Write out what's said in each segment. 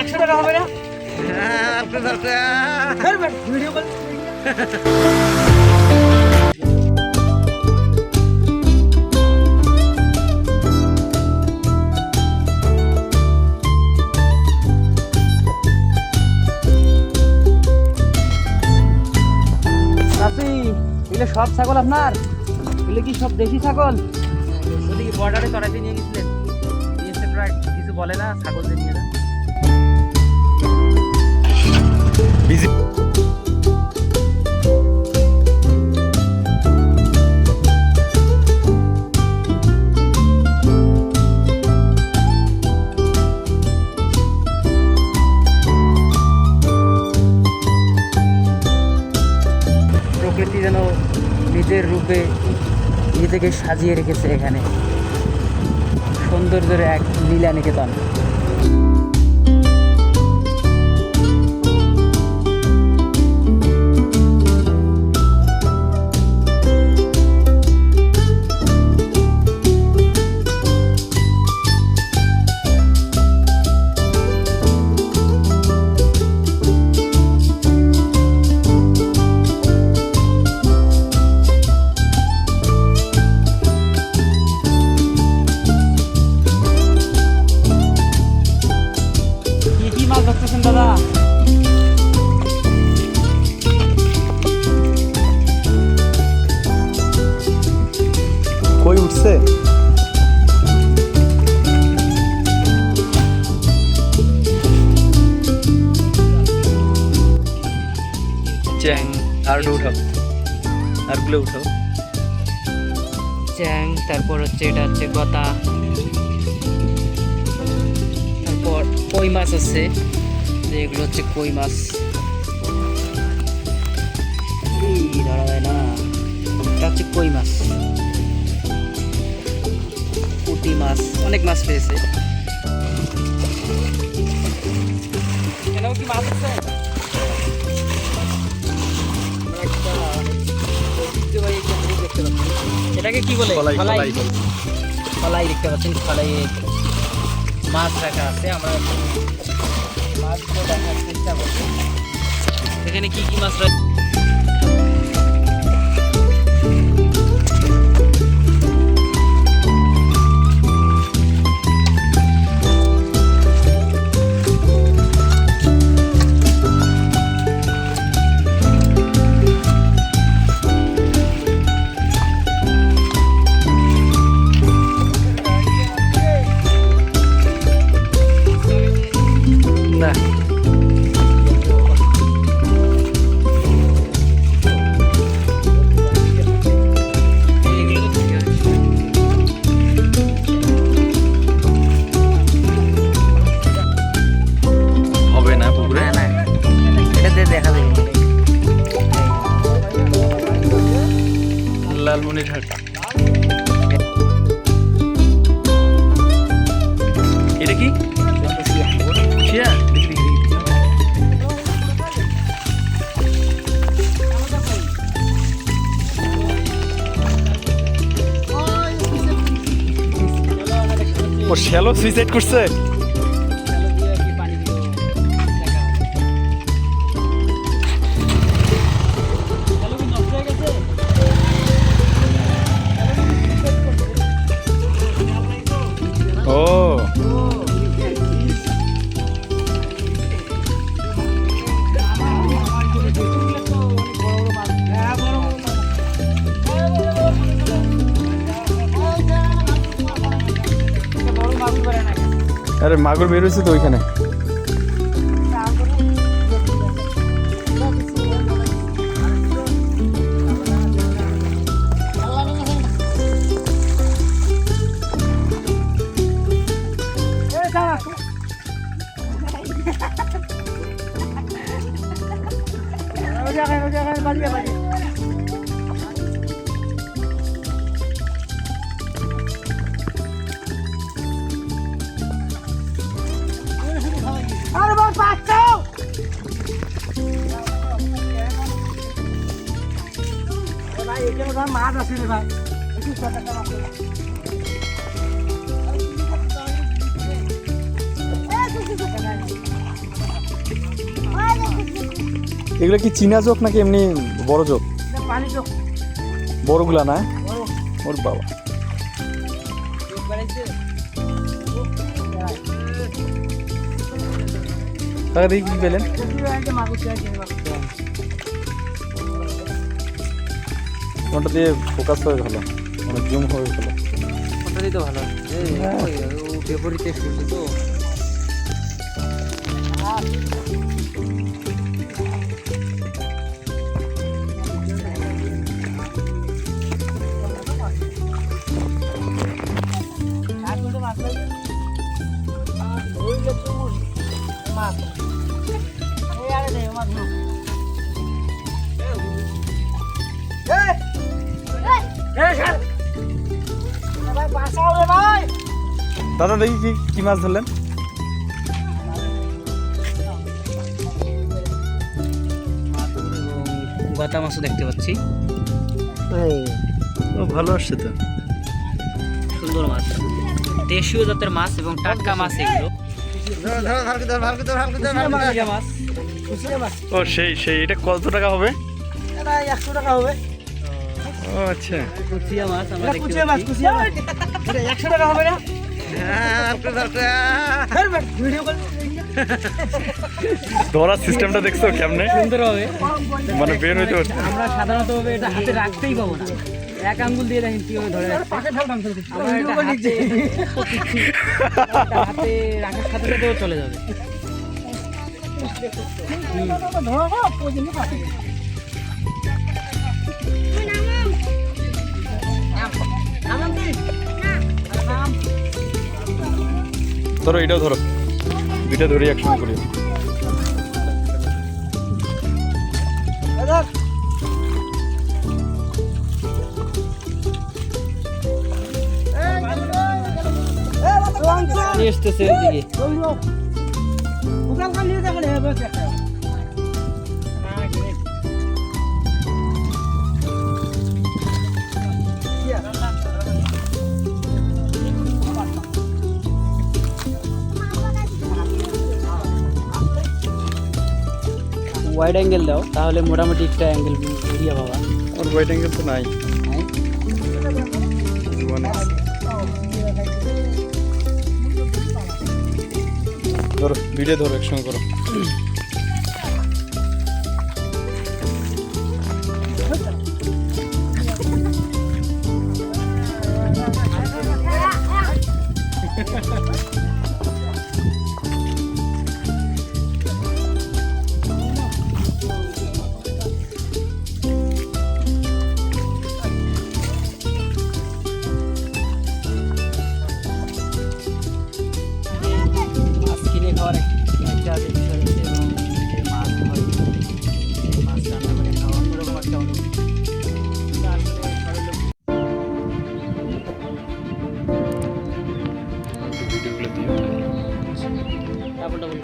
একশো টাকা হবে না? ভিডিও কল সব ছাগল আপনার? এগুলো কি সব দেশি ছাগল? বর্ডারে চড়াইতে নিয়ে গেছিলেন বলে না ছাগলদের নিয়ে না প্রকৃতি যেন নিজের রূপে নিজেকে সাজিয়ে রেখেছে এখানে। সৌন্দর্যের এক লীলা নিকেতন কই চ্যাং আর উঠাও। আরগুলো উঠাও। চ্যাং তারপর হচ্ছে এটা হচ্ছে গতা। তারপর কই মাছ আছে? যে এগুলো হচ্ছে কই মাছ। ধরা যায় না। এটা হচ্ছে কই মাছ। পুঁটি মাছ অনেক মাছ পেয়েছে। কি মাছ আছে? এটাকে কি বলে। কলাই দেখতে পাচ্ছেন কলাই মাছ রাখা আছে। আমরা মাছগুলো দেখার চেষ্টা করছি। এখানে কি কি মাছ রয়েছে? লালমনিরহাট এটা কি শিয়া। ও শ্যালো সুইসাইড করছে আরে মাগুর বের হয়েছে তো ওইখানে। মাছ আছে রে ভাই। এগুলো কি চীনা চোখ নাকি এমনি বড় চোখ? বড়গুলা না? ওর বাবা। তাহলে কি পেলেন? ওটা দিয়ে ফোকাস হয়ে ভালো মানে জুম হয়ে ভালো ফোনটা দিয়ে তো ভালো ও বিপরীতে তো। দাদা দেখি কি কি মাছ ধরলেন? গতা মাছও দেখতে পাচ্ছি। ও ভালো আসছে তো। সুন্দর মাছ। দেশীয় জাতের মাছ এবং টাটকা মাছ এগুলো। মাছ। ও সেই সেই এটা কত টাকা হবে? একশো টাকা হবে। ও আচ্ছা কুচিয়া মাছ আমরা কুচিয়া মাছ কুচিয়া মাছ একশো টাকা হবে না ধরার সিস্টেমটা দেখছ কেমনে সুন্দর হবে মানে বের হইতে পারছে আমরা সাধারণত এটা হাতে রাখতেই পাবো না এক আঙ্গুল দিয়ে দেখেন কীভাবে ধরে হাতে রাখার সাথে সাথে চলে যাবে ধরো এটাও ধরো দুইটা ধরে একসঙ্গে করি এসতেছে ওইদিকে ওয়াইড অ্যাঙ্গেল দাও তাহলে মোটামুটি একটা অ্যাঙ্গেল এরিয়া বাবা ওর ওয়াইড অ্যাঙ্গেল তো নাই। ধরো ভিডিও ধরো একসঙ্গে করো। ডাবল ডাবল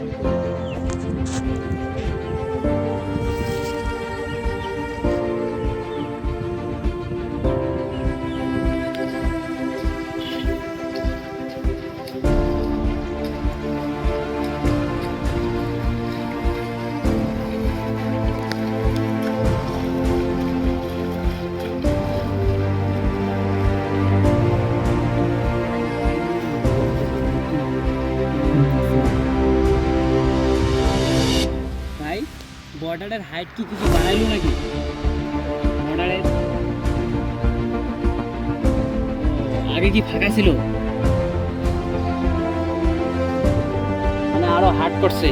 বর্ডারের হাইট কি কিছু বাড়াইলো নাকি? বর্ডারের আগে কি ফাঁকা ছিল? মানে আরও হার্ড করছে।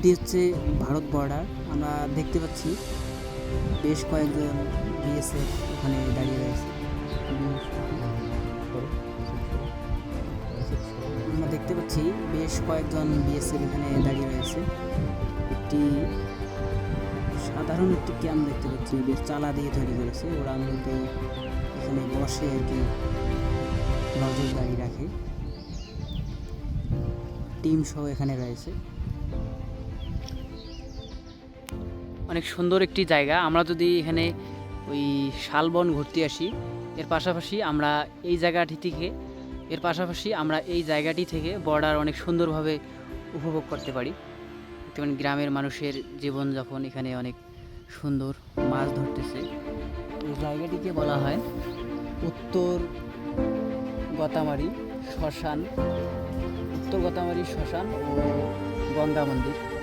এটি হচ্ছে ভারত বর্ডার আমরা দেখতে পাচ্ছি বেশ কয়েকজন বিএসএফ ওখানে দাঁড়িয়ে রয়েছে। আমরা দেখতে পাচ্ছি বেশ কয়েকজন বিএসএফ এখানে দাঁড়িয়ে রয়েছে। একটি সাধারণ একটি ক্যাম্প দেখতে পাচ্ছি, বেশ চালা দিয়ে তৈরি করেছে। ওরা মূলত এখানে বসে আর কি নজরদারি রাখে। টিম সহ এখানে রয়েছে। অনেক সুন্দর একটি জায়গা। আমরা যদি এখানে ওই শালবন ঘুরতে আসি, এর পাশাপাশি আমরা এই জায়গাটি থেকে, এর পাশাপাশি আমরা এই জায়গাটি থেকে বর্ডার অনেক সুন্দরভাবে উপভোগ করতে পারি। তেমন গ্রামের মানুষের জীবনযাপন এখানে অনেক সুন্দর মাছ ধরতেছে। এই জায়গাটিকে বলা হয় উত্তর গতামারি শ্মশান, উত্তর গতামারি শ্মশান ও গঙ্গা মন্দির।